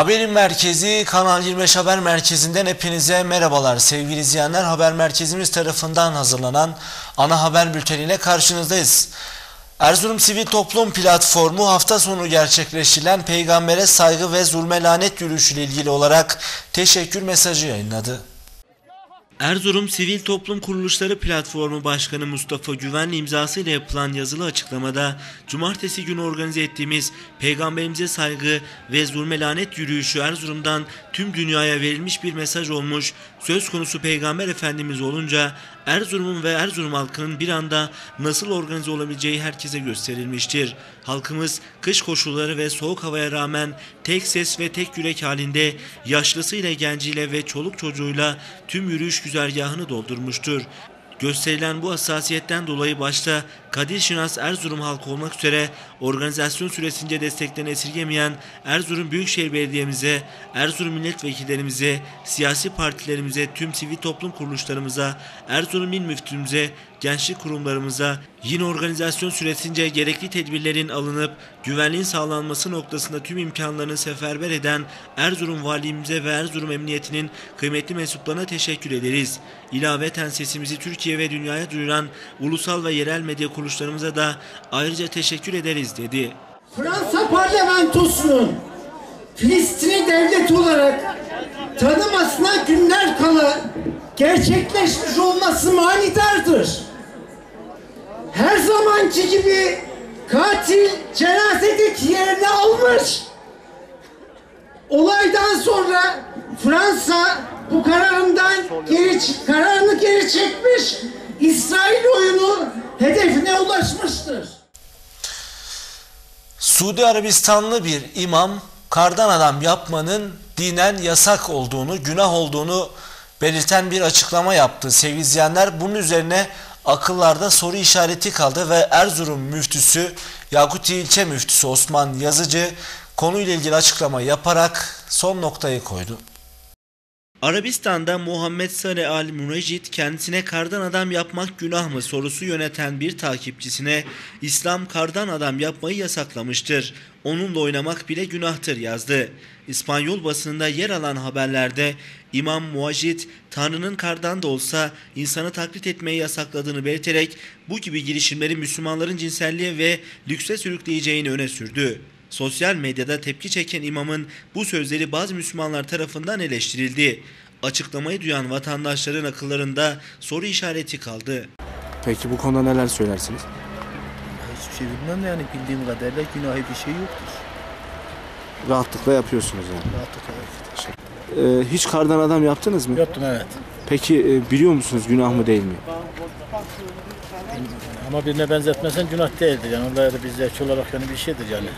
Haberin merkezi Kanal 25 Haber Merkezi'nden hepinize merhabalar sevgili izleyenler. Haber merkezimiz tarafından hazırlanan ana haber bülteniyle karşınızdayız. Erzurum Sivil Toplum Platformu hafta sonu gerçekleştirilen peygambere saygı ve zulme lanet yürüyüşüyle ilgili olarak teşekkür mesajı yayınladı. Erzurum Sivil Toplum Kuruluşları Platformu Başkanı Mustafa Güvenli imzasıyla yapılan yazılı açıklamada cumartesi günü organize ettiğimiz Peygamberimize saygı ve zulme lanet yürüyüşü Erzurum'dan tüm dünyaya verilmiş bir mesaj olmuş, söz konusu Peygamber Efendimiz olunca Erzurum'un ve Erzurum halkının bir anda nasıl organize olabileceği herkese gösterilmiştir. Halkımız kış koşulları ve soğuk havaya rağmen tek ses ve tek yürek halinde yaşlısıyla genciyle ve çoluk çocuğuyla tüm yürüyüş güzergahını doldurmuştur. Gösterilen bu hassasiyetten dolayı başta Kadir Şinas Erzurum halkı olmak üzere organizasyon süresince desteklerini esirgemeyen Erzurum Büyükşehir Belediye'mize, Erzurum milletvekillerimize, siyasi partilerimize, tüm sivil toplum kuruluşlarımıza, Erzurum İl Müftümüze, gençlik kurumlarımıza, yine organizasyon süresince gerekli tedbirlerin alınıp güvenliğin sağlanması noktasında tüm imkanlarını seferber eden Erzurum Valimize ve Erzurum Emniyetinin kıymetli mensuplarına teşekkür ederiz. İlaveten sesimizi Türkiye ve dünyaya duyuran ulusal ve yerel medya kuruluşlarımıza da ayrıca teşekkür ederiz dedi. Fransa parlamentosunun Filistin'i devlet olarak tanımasına günler kala gerçekleşmiş olması manidardır. Her zamanki gibi katil cenazedeki yerini almış. Olaydan sonra Fransa bu kararından geri kararını geri çekmiş. İsrail oyunu hedefine ulaşmıştır. Suudi Arabistanlı bir imam kardan adam yapmanın dinen yasak olduğunu, günah olduğunu belirten bir açıklama yaptı. Sevgili izleyenler bunun üzerine akıllarda soru işareti kaldı ve Erzurum müftüsü Yakuti ilçe müftüsü Osman Yazıcı konuyla ilgili açıklama yaparak son noktayı koydu. Arabistan'da Muhammed Saleh Al Munecid kendisine kardan adam yapmak günah mı sorusu yöneten bir takipçisine İslam kardan adam yapmayı yasaklamıştır. Onunla oynamak bile günahtır yazdı. İspanyol basınında yer alan haberlerde İmam Muacid Tanrı'nın kardan da olsa insanı taklit etmeyi yasakladığını belirterek bu gibi girişimleri Müslümanların cinselliğe ve lükse sürükleyeceğini öne sürdü. Sosyal medyada tepki çeken imamın bu sözleri bazı Müslümanlar tarafından eleştirildi. Açıklamayı duyan vatandaşların akıllarında soru işareti kaldı. Peki bu konuda neler söylersiniz? Hiçbir şey bilmem de yani bildiğim kadarıyla günahı bir şey yoktur. Rahatlıkla yapıyorsunuz yani. Rahatlıkla evet. Ee, hiç kardan adam yaptınız mı? Yaptım evet. Peki e, biliyor musunuz günah mı değil mi? Ama birine benzetmesen günah değildir yani. Onda da bir zevk olarak yani bir şeydir yani.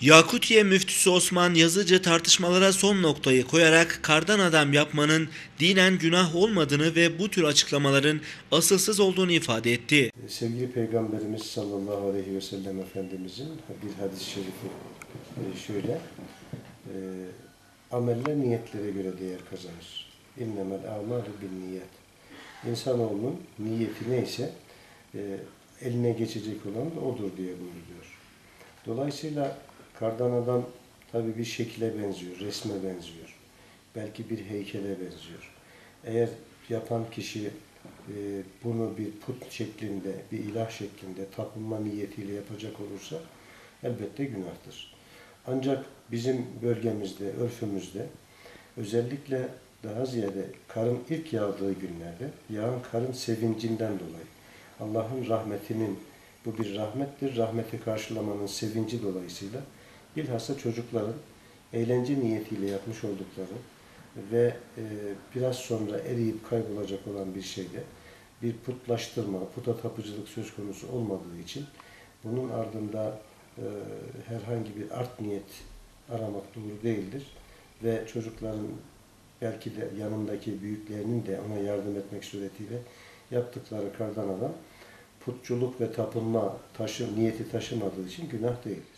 Yakutiye müftüsü Osman Yazıcı tartışmalara son noktayı koyarak kardan adam yapmanın dinen günah olmadığını ve bu tür açıklamaların asılsız olduğunu ifade etti. Sevgili Peygamberimiz sallallahu aleyhi ve sellem Efendimizin bir hadis-i şerifi e, şöyle e, ameller niyetlere göre değer kazanır. İnnemel amalü bin niyet. İnsanoğlunun niyeti neyse e, eline geçecek olan odur diye buyuruyor. Dolayısıyla Kardan adam tabi bir şekile benziyor, resme benziyor. Belki bir heykele benziyor. Eğer yapan kişi e, bunu bir put şeklinde, bir ilah şeklinde tapınma niyetiyle yapacak olursa elbette günahtır. Ancak bizim bölgemizde, örfümüzde özellikle daha ziyade karın ilk yağdığı günlerde yağan karın sevincinden dolayı Allah'ın rahmetinin bu bir rahmettir. Rahmeti karşılamanın sevinci dolayısıyla bilhassa çocukların eğlence niyetiyle yapmış oldukları ve e, biraz sonra eriyip kaybolacak olan bir şeyde bir putlaştırma, puta tapıcılık söz konusu olmadığı için bunun ardında e, herhangi bir art niyet aramak doğru değildir. Ve çocukların belki de yanındaki büyüklerinin de ona yardım etmek suretiyle yaptıkları kardan adam putçuluk ve tapınma taşı, niyeti taşımadığı için günah değildir.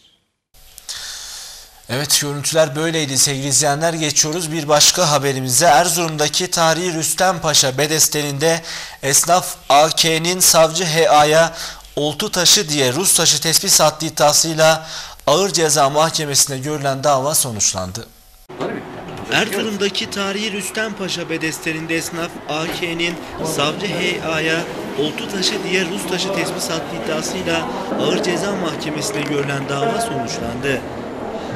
Evet görüntüler böyleydi sevgili izleyenler. Geçiyoruz bir başka haberimize. Erzurum'daki tarihi Rüstem Paşa Bedesteni'nde esnaf AK'nin savcı HA'ya oltu taşı diye Rus taşı tespit sattığı iddiasıyla ağır ceza mahkemesinde görülen dava sonuçlandı. Erzurum'daki tarihi Rüstem Paşa bedesterinde esnaf AK'nin savcı HA'ya oltu taşı diğer Rus taşı tespit sattığı iddiasıyla ağır ceza mahkemesine görülen dava sonuçlandı.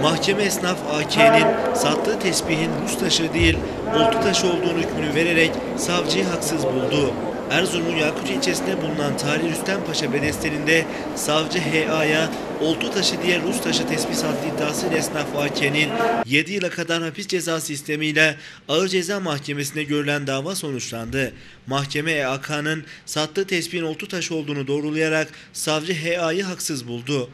Mahkeme esnaf AK'nin sattığı tespihin Rus taşı değil oltu taşı olduğunu hükmünü vererek savcıyı haksız buldu. Erzurum'un Yakut ilçesinde bulunan Tarihi Rüstem Paşa bedesterinde savcı HA'ya oltu taşı diğer Rus taşı tespit sattığı iddiasıyla esnaf AK'nin 7 yıla kadar hapis cezası istemiyle ağır ceza mahkemesine görülen dava sonuçlandı. Mahkeme EAK'nın sattığı tespihin oltu taşı olduğunu doğrulayarak savcı HA'yı haksız buldu.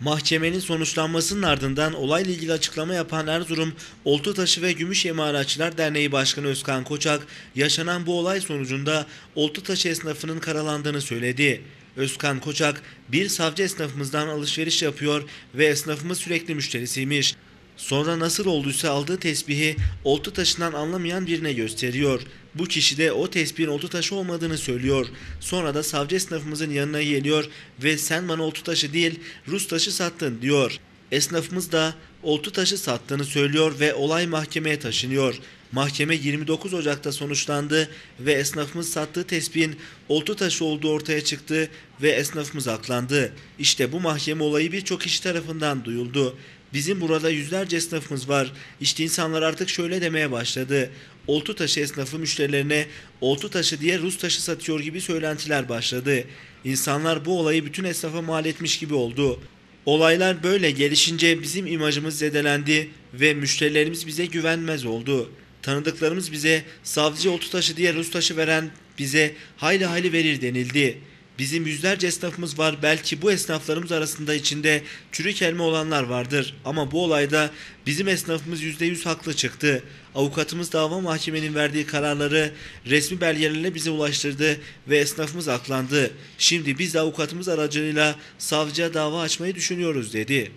Mahkemenin sonuçlanmasının ardından olayla ilgili açıklama yapan Erzurum Oltutaşı ve Gümüş Emalatçılar Derneği Başkanı Özkan Koçak, yaşanan bu olay sonucunda Oltutaşı esnafının karalandığını söyledi. Özkan Koçak, bir savcı esnafımızdan alışveriş yapıyor ve esnafımız sürekli müşterisiymiş. Sonra nasıl olduysa aldığı tesbihi oltu taşından anlamayan birine gösteriyor. Bu kişi de o tesbihin oltu taşı olmadığını söylüyor. Sonra da savcı esnafımızın yanına geliyor ve sen bana oltu taşı değil Rus taşı sattın diyor. Esnafımız da oltu taşı sattığını söylüyor ve olay mahkemeye taşınıyor. Mahkeme 29 Ocak'ta sonuçlandı ve esnafımız sattığı tespihin oltu taşı olduğu ortaya çıktı ve esnafımız aklandı. İşte bu mahkeme olayı birçok kişi tarafından duyuldu. Bizim burada yüzlerce esnafımız var. İşte insanlar artık şöyle demeye başladı. Oltu taşı esnafı müşterilerine oltu taşı diye Rus taşı satıyor gibi söylentiler başladı. İnsanlar bu olayı bütün esnafa mal etmiş gibi oldu. Olaylar böyle gelişince bizim imajımız zedelendi ve müşterilerimiz bize güvenmez oldu. Tanıdıklarımız bize savcı oltu taşı diye Rus taşı veren bize hayli hayli verir denildi. Bizim yüzlerce esnafımız var. Belki bu esnaflarımız arasında içinde çürük elma olanlar vardır. Ama bu olayda bizim esnafımız %100 haklı çıktı. Avukatımız dava mahkemenin verdiği kararları resmi belgelerle bize ulaştırdı ve esnafımız aklandı. Şimdi biz de avukatımız aracılığıyla savcıya dava açmayı düşünüyoruz dedi.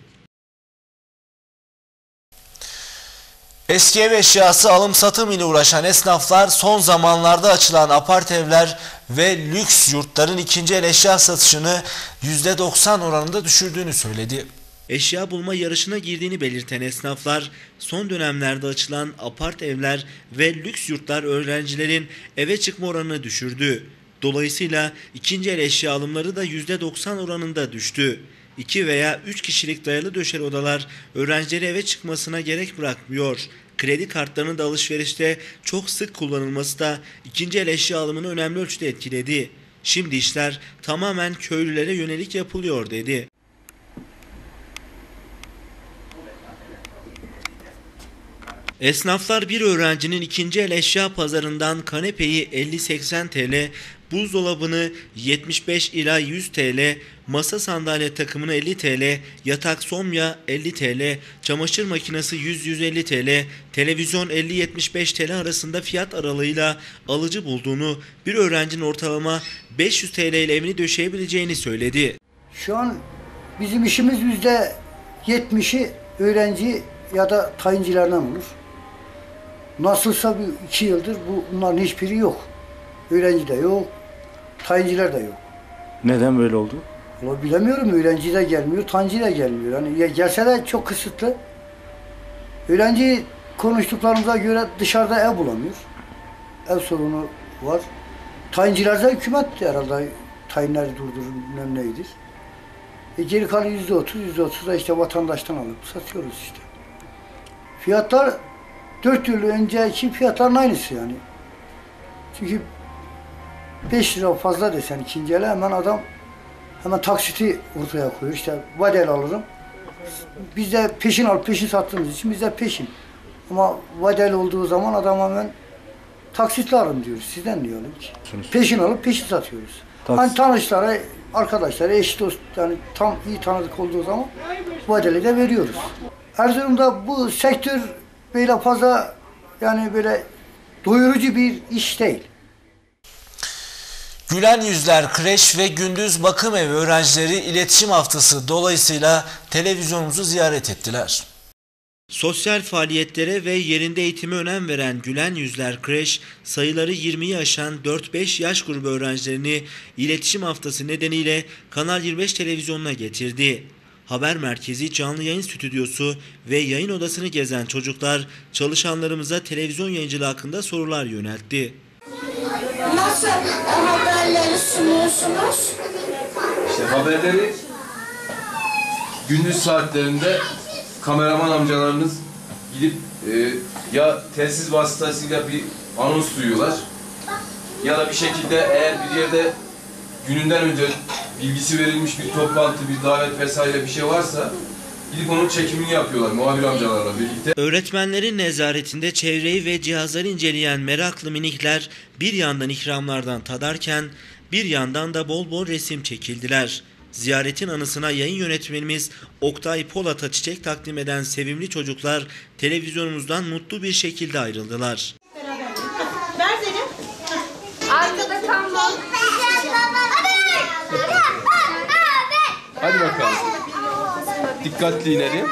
Eski ev eşyası alım satım ile uğraşan esnaflar son zamanlarda açılan apart evler ve lüks yurtların ikinci el eşya satışını %90 oranında düşürdüğünü söyledi. Eşya bulma yarışına girdiğini belirten esnaflar son dönemlerde açılan apart evler ve lüks yurtlar öğrencilerin eve çıkma oranını düşürdü. Dolayısıyla ikinci el eşya alımları da %90 oranında düştü. 2 veya 3 kişilik dayalı döşeli odalar öğrencileri eve çıkmasına gerek bırakmıyor. Kredi kartlarının da alışverişte çok sık kullanılması da ikinci el eşya alımını önemli ölçüde etkiledi. Şimdi işler tamamen köylülere yönelik yapılıyor dedi. Esnaflar bir öğrencinin ikinci el eşya pazarından kanepeyi 50-80 TL, buzdolabını 75 ila 100 TL, masa sandalye takımını 50 TL, yatak somya 50 TL, çamaşır makinesi 100-150 TL, televizyon 50-75 TL arasında fiyat aralığıyla alıcı bulduğunu, bir öğrencinin ortalama 500 TL ile evini döşeyebileceğini söyledi. Şu an bizim işimiz yüzde yetmişi öğrenci ya da tayincilerden olur. Nasılsa bir iki yıldır bu, bunların hiçbiri yok. Öğrenci de yok, tayinciler de yok. Neden böyle oldu? Ama bilemiyorum öğrenci de gelmiyor, tayici de gelmiyor. Yani ya gelse de çok kısıtlı. Öğrenci konuştuklarımıza göre dışarıda ev bulamıyor. Ev sorunu var. Tayincilerde hükümet herhalde tayinleri durdurur bilmem neydir. E geri kalan yüzde otuz, yüzde otuz da işte vatandaştan alıp satıyoruz işte. Fiyatlar dört yıl önceki fiyatların aynısı yani. Çünkü 5 lira fazla desen ikinci ele hemen adam hemen taksiti ortaya koyuyor. İşte vadeli alırım. Biz de peşin alıp peşin sattığımız için biz de peşin. Ama vadeli olduğu zaman adam hemen taksitle alırım diyoruz. Sizden alayım ki? Peşin alıp peşin satıyoruz. Taks- Hani tanışlara, arkadaşlara, eş dost yani tam iyi tanıdık olduğu zaman vadeli de veriyoruz. Erzurum'da bu sektör böyle fazla yani böyle doyurucu bir iş değil. Gülen Yüzler Kreş ve Gündüz Bakım Evi öğrencileri iletişim haftası dolayısıyla televizyonumuzu ziyaret ettiler. Sosyal faaliyetlere ve yerinde eğitime önem veren Gülen Yüzler Kreş, sayıları 20'yi aşan 4-5 yaş grubu öğrencilerini iletişim haftası nedeniyle Kanal 25 televizyonuna getirdi. haber merkezi, canlı yayın stüdyosu ve yayın odasını gezen çocuklar çalışanlarımıza televizyon yayıncılığı hakkında sorular yöneltti. Nasıl haberleri sunuyorsunuz? İşte haberleri gündüz saatlerinde kameraman amcalarınız gidip e, ya telsiz vasıtasıyla bir anons duyuyorlar ya da bir şekilde eğer bir yerde gününden önce bilgisi verilmiş bir toplantı, bir davet vesaire bir şey varsa gidip onun çekimini yapıyorlar muhabir amcalarla birlikte. Öğretmenlerin nezaretinde çevreyi ve cihazları inceleyen meraklı minikler bir yandan ikramlardan tadarken bir yandan da bol bol resim çekildiler. Ziyaretin anısına yayın yönetmenimiz Oktay Polat'a çiçek takdim eden sevimli çocuklar televizyonumuzdan mutlu bir şekilde ayrıldılar. Ver Zeynep. Arkada kambal. Hadi bakalım. Dikkatli inelim.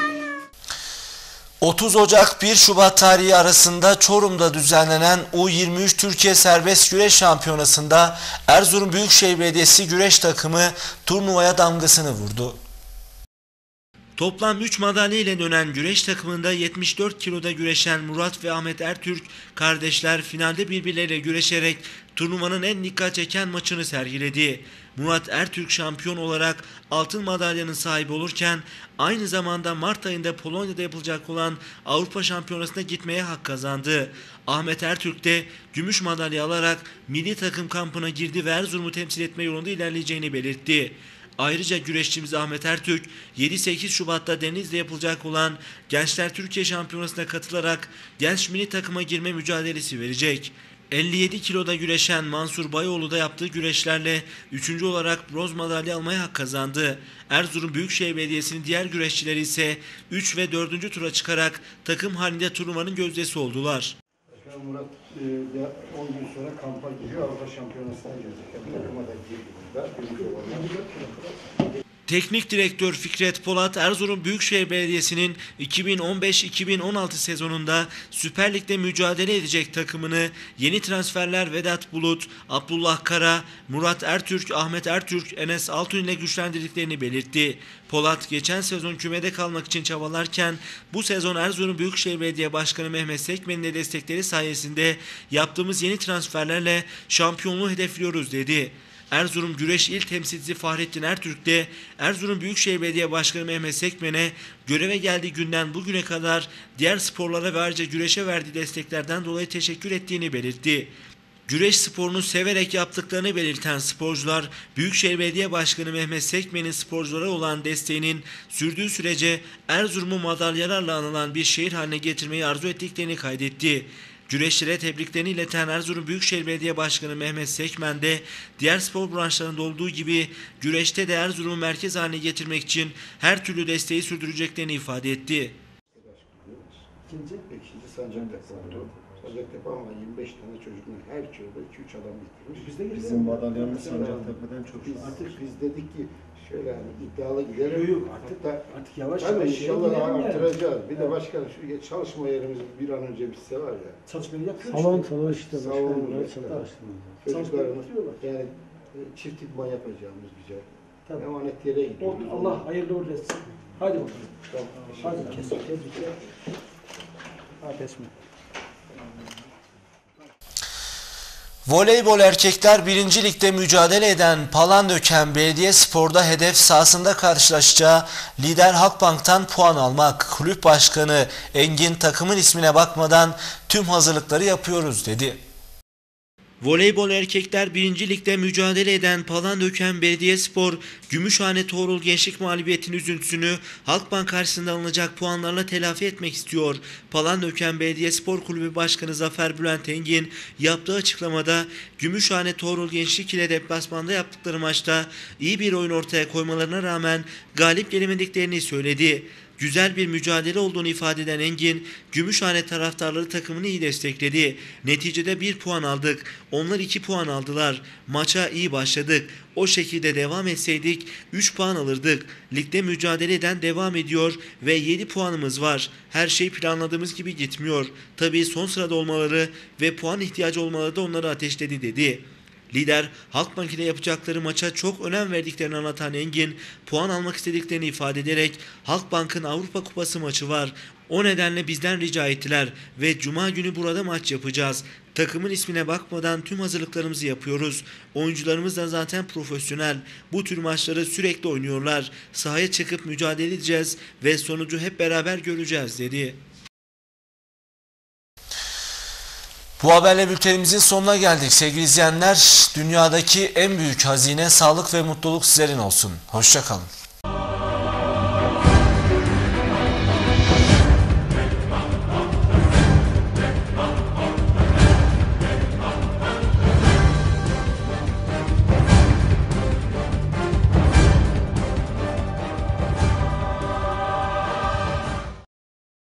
30 Ocak 1 Şubat tarihi arasında Çorum'da düzenlenen U23 Türkiye Serbest Güreş Şampiyonası'nda Erzurum Büyükşehir Belediyesi güreş takımı turnuvaya damgasını vurdu. Toplam 3 madalya ile dönen güreş takımında 74 kiloda güreşen Murat ve Ahmet Ertürk kardeşler finalde birbirleriyle güreşerek turnuvanın en dikkat çeken maçını sergiledi. Murat Ertürk şampiyon olarak altın madalyanın sahibi olurken aynı zamanda Mart ayında Polonya'da yapılacak olan Avrupa Şampiyonası'na gitmeye hak kazandı. Ahmet Ertürk de gümüş madalya alarak milli takım kampına girdi ve Erzurum'u temsil etme yolunda ilerleyeceğini belirtti. Ayrıca güreşçimiz Ahmet Ertürk 7-8 Şubat'ta Denizli'de yapılacak olan Gençler Türkiye Şampiyonası'na katılarak genç milli takıma girme mücadelesi verecek. 57 kiloda güreşen Mansur Bayoğlu da yaptığı güreşlerle 3. olarak bronz madalya almaya hak kazandı. Erzurum Büyükşehir Belediyesi'nin diğer güreşçileri ise 3 ve 4. tura çıkarak takım halinde turnuvanın gözdesi oldular. Başkan Murat e, ya 10 gün sonra kampa giriyor. Avrupa Şampiyonası'na girecek. Yani takıma da girdi burada. Birinci olarak. Teknik direktör Fikret Polat, Erzurum Büyükşehir Belediyesi'nin 2015-2016 sezonunda Süper Lig'de mücadele edecek takımını yeni transferler Vedat Bulut, Abdullah Kara, Murat Ertürk, Ahmet Ertürk, Enes Altun ile güçlendirdiklerini belirtti. Polat geçen sezon kümede kalmak için çabalarken bu sezon Erzurum Büyükşehir Belediye Başkanı Mehmet Sekmen'in de destekleri sayesinde yaptığımız yeni transferlerle şampiyonluğu hedefliyoruz dedi. Erzurum Güreş İl Temsilcisi Fahrettin Ertürk de Erzurum Büyükşehir Belediye Başkanı Mehmet Sekmen'e göreve geldiği günden bugüne kadar diğer sporlara ve ayrıca güreşe verdiği desteklerden dolayı teşekkür ettiğini belirtti. Güreş sporunu severek yaptıklarını belirten sporcular, Büyükşehir Belediye Başkanı Mehmet Sekmen'in sporculara olan desteğinin sürdüğü sürece Erzurum'u madalyalarla anılan bir şehir haline getirmeyi arzu ettiklerini kaydetti. Güreşlere tebriklerini ileten Erzurum Büyükşehir Belediye Başkanı Mehmet Sekmen de diğer spor branşlarında olduğu gibi güreşte de Erzurum'u merkez haline getirmek için her türlü desteği sürdüreceklerini ifade etti. İkinci, ikinci Sancaktepe. Sancaktepe ama 25 tane çocukun her çocukta 2-3 adam bitirmiş. Biz de Bizim madalyamız Sancaktepe'den çok iyi. Artık biz dedik ki şöyle hani iddialı gidelim. Yok, artık- Hatta Artık yavaş Tabii yavaş inşallah yani. artıracağız. Bir de başkan şu çalışma yerimiz bir an önce bitse var ya. Çalışmayı yapıyoruz. Salon işte. salon işte Salon başkanım. işte. Salon başkanım. Çocuklarımız yani e, çift idman yapacağımız güzel. Tabii. Emanet yere gidiyoruz. Allah hayırlı uğurlu etsin. Hadi bakalım. Tamam, Hadi teşekkür kes. Tebrikler. Ha kesme. Voleybol erkekler 1. Lig'de mücadele eden Palandöken Belediye Spor'da hedef sahasında karşılaşacağı lider Halkbank'tan puan almak. Kulüp Başkanı Engin takımın ismine bakmadan tüm hazırlıkları yapıyoruz dedi. Voleybol erkekler 1. Lig'de mücadele eden Palandöken Belediyespor, Gümüşhane Toğrul Gençlik mağlubiyetinin üzüntüsünü Halkbank karşısında alınacak puanlarla telafi etmek istiyor. Palandöken Belediyespor Kulübü Başkanı Zafer Bülent Engin yaptığı açıklamada Gümüşhane Toğrul Gençlik ile deplasmanda yaptıkları maçta iyi bir oyun ortaya koymalarına rağmen galip gelemediklerini söyledi. Güzel bir mücadele olduğunu ifade eden Engin, Gümüşhane taraftarları takımını iyi destekledi. Neticede 1 puan aldık. Onlar 2 puan aldılar. Maça iyi başladık. O şekilde devam etseydik 3 puan alırdık. Ligde mücadele eden devam ediyor ve 7 puanımız var. Her şey planladığımız gibi gitmiyor. Tabii son sırada olmaları ve puan ihtiyacı olmaları da onları ateşledi dedi. Lider Halkbank ile yapacakları maça çok önem verdiklerini anlatan Engin puan almak istediklerini ifade ederek Halkbank'ın Avrupa Kupası maçı var. O nedenle bizden rica ettiler ve cuma günü burada maç yapacağız. Takımın ismine bakmadan tüm hazırlıklarımızı yapıyoruz. Oyuncularımız da zaten profesyonel. Bu tür maçları sürekli oynuyorlar. Sahaya çıkıp mücadele edeceğiz ve sonucu hep beraber göreceğiz dedi. Bu haberle bültenimizin sonuna geldik sevgili izleyenler. Dünyadaki en büyük hazine sağlık ve mutluluk sizlerin olsun. Hoşçakalın.